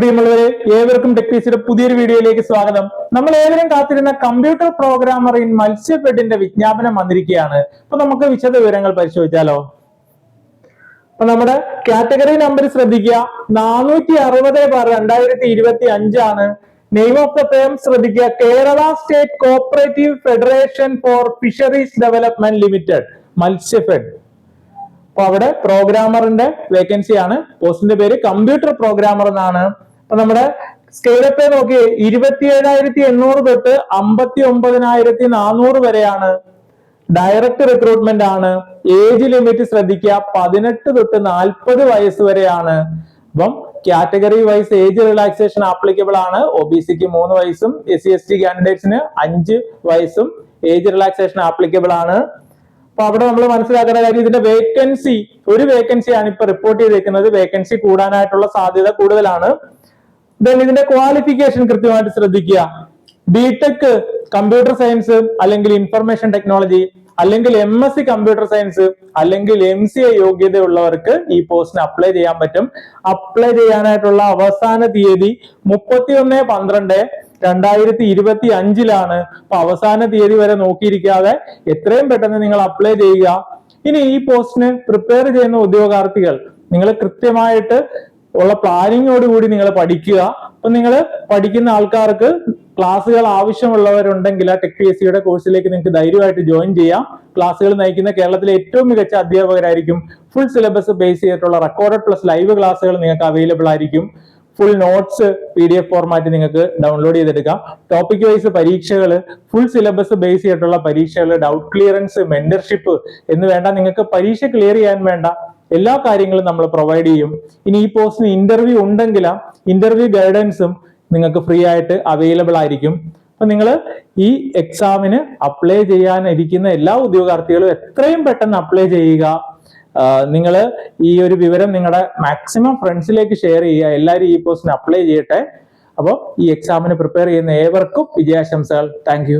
പ്രിയമുള്ളവരെ ഏവർക്കും ടെക്നീസിയുടെ പുതിയൊരു വീഡിയോയിലേക്ക് സ്വാഗതം. നമ്മൾ ഏവരും കാത്തിരുന്ന കമ്പ്യൂട്ടർ പ്രോഗ്രാമർ ഇൻ മത്സ്യഫെഡിന്റെ വിജ്ഞാപനം വന്നിരിക്കുകയാണ്. അപ്പൊ നമുക്ക് വിശദ വിവരങ്ങൾ പരിശോധിച്ചാലോ? അപ്പൊ നമ്മുടെ കാറ്റഗറി നമ്പർ ശ്രദ്ധിക്കുക. നാനൂറ്റി അറുപത് ബാർ രണ്ടായിരത്തി ഇരുപത്തി അഞ്ചാണ് നെയിം ഓഫ് ദ ഫേം ശ്രദ്ധിക്കുക. Kerala state cooperative federation for fisheries development limited Matsyafed. അപ്പൊ അവിടെ പ്രോഗ്രാമറിന്റെ വേക്കൻസി ആണ്. പോസ്റ്റിന്റെ പേര് കമ്പ്യൂട്ടർ പ്രോഗ്രാമർ എന്നാണ്. അപ്പൊ നമ്മുടെ സ്കെയിലപ്പ് നോക്കി ഇരുപത്തി ഏഴായിരത്തി എണ്ണൂറ് തൊട്ട് അമ്പത്തി ഒമ്പതിനായിരത്തി നാനൂറ് വരെയാണ്. ഡയറക്റ്റ് റിക്രൂട്ട്മെന്റ് ആണ്. ഏജ് ലിമിറ്റ് ശ്രദ്ധിക്കുക. പതിനെട്ട് തൊട്ട് നാൽപ്പത് വയസ്സ് വരെയാണ്. അപ്പം category wise age relaxation applicable ആണ്. ഒ ബി സിക്ക് മൂന്ന് വയസ്സും എസ് സി എസ് ടി കാൻഡിഡേറ്റ്സിന് അഞ്ച് വയസ്സും ഏജ് റിലാക്സേഷൻ ആപ്ലിക്കബിൾ ആണ്. അപ്പൊ അവിടെ നമ്മൾ മനസ്സിലാക്കേണ്ട കാര്യം ഇതിന്റെ വേക്കൻസി ഒരു വേക്കൻസിയാണ് ഇപ്പൊ റിപ്പോർട്ട് ചെയ്തേക്കുന്നത്. വേക്കൻസി കൂടാനായിട്ടുള്ള സാധ്യത കൂടുതലാണ്. ദെൻ ഇതിന്റെ ക്വാളിഫിക്കേഷൻ കൃത്യമായിട്ട് ശ്രദ്ധിക്കുക. ബിടെക് കമ്പ്യൂട്ടർ സയൻസ് അല്ലെങ്കിൽ ഇൻഫർമേഷൻ ടെക്നോളജി അല്ലെങ്കിൽ M S C computer science അല്ലെങ്കിൽ എം സി എ യോഗ്യതയുള്ളവർക്ക് ഈ പോസ്റ്റിന് അപ്ലൈ ചെയ്യാൻ പറ്റും. അപ്ലൈ ചെയ്യാനായിട്ടുള്ള അവസാന തീയതി മുപ്പത്തി ഒന്ന് പന്ത്രണ്ട് രണ്ടായിരത്തി ഇരുപത്തി അഞ്ചിലാണ് അപ്പൊ അവസാന തീയതി വരെ നോക്കിയിരിക്കാതെ എത്രയും പെട്ടെന്ന് നിങ്ങൾ അപ്ലൈ ചെയ്യുക. ഇനി ഈ പോസ്റ്റിന് പ്രിപ്പയർ ചെയ്യുന്ന ഉദ്യോഗാർത്ഥികൾ നിങ്ങൾ കൃത്യമായിട്ട് ഉള്ള പ്ലാനിങ്ങോട് കൂടി നിങ്ങൾ പഠിക്കുക. അപ്പൊ നിങ്ങൾ പഠിക്കുന്ന ആൾക്കാർക്ക് ക്ലാസ്സുകൾ ആവശ്യമുള്ളവരുണ്ടെങ്കിൽ ആ ടെക് പി എസ് സിയുടെ കോഴ്സിലേക്ക് നിങ്ങൾക്ക് ധൈര്യമായിട്ട് ജോയിൻ ചെയ്യാം. ക്ലാസ്സുകൾ നയിക്കുന്ന കേരളത്തിലെ ഏറ്റവും മികച്ച അധ്യാപകരായിരിക്കും. ഫുൾ സിലബസ് ബേസ് ചെയ്തിട്ടുള്ള റെക്കോർഡഡ് പ്ലസ് ലൈവ് ക്ലാസ്സുകൾ നിങ്ങൾക്ക് അവൈലബിൾ ആയിരിക്കും. Full notes P D F format നിങ്ങൾക്ക് ഡൗൺലോഡ് ചെയ്തെടുക്കാം. ടോപ്പിക് വൈസ് പരീക്ഷകൾ ഫുൾ സിലബസ് ബേസ് ചെയ്തിട്ടുള്ള പരീക്ഷകൾ ഡൗട്ട് ക്ലിയറൻസ് മെന്റർഷിപ്പ് എന്ന് വേണ്ട. നിങ്ങൾക്ക് പരീക്ഷ ക്ലിയർ ചെയ്യാൻ വേണ്ട. എല്ലാ കാര്യങ്ങളും നമ്മൾ പ്രൊവൈഡ് ചെയ്യും. ഇനി ഈ പോസ്റ്റിന് ഇന്റർവ്യൂ ഉണ്ടെങ്കിൽ ഇന്റർവ്യൂ ഗൈഡൻസും നിങ്ങൾക്ക് ഫ്രീ ആയിട്ട് അവൈലബിൾ ആയിരിക്കും. അപ്പൊ നിങ്ങൾ ഈ എക്സാമിന് അപ്ലൈ ചെയ്യാനിരിക്കുന്ന എല്ലാ ഉദ്യോഗാർത്ഥികളും എത്രയും പെട്ടെന്ന് അപ്ലൈ ചെയ്യുക. നിങ്ങൾ ഈ ഒരു വിവരം നിങ്ങളുടെ മാക്സിമം ഫ്രണ്ട്സിലേക്ക് ഷെയർ ചെയ്യുക. എല്ലാവരും ഈ പോസ്റ്റിന് അപ്ലൈ ചെയ്യട്ടെ. അപ്പോൾ ഈ എക്സാമിന് പ്രിപ്പയർ ചെയ്യുന്ന ഏവർക്കും വിജയാശംസകൾ. താങ്ക്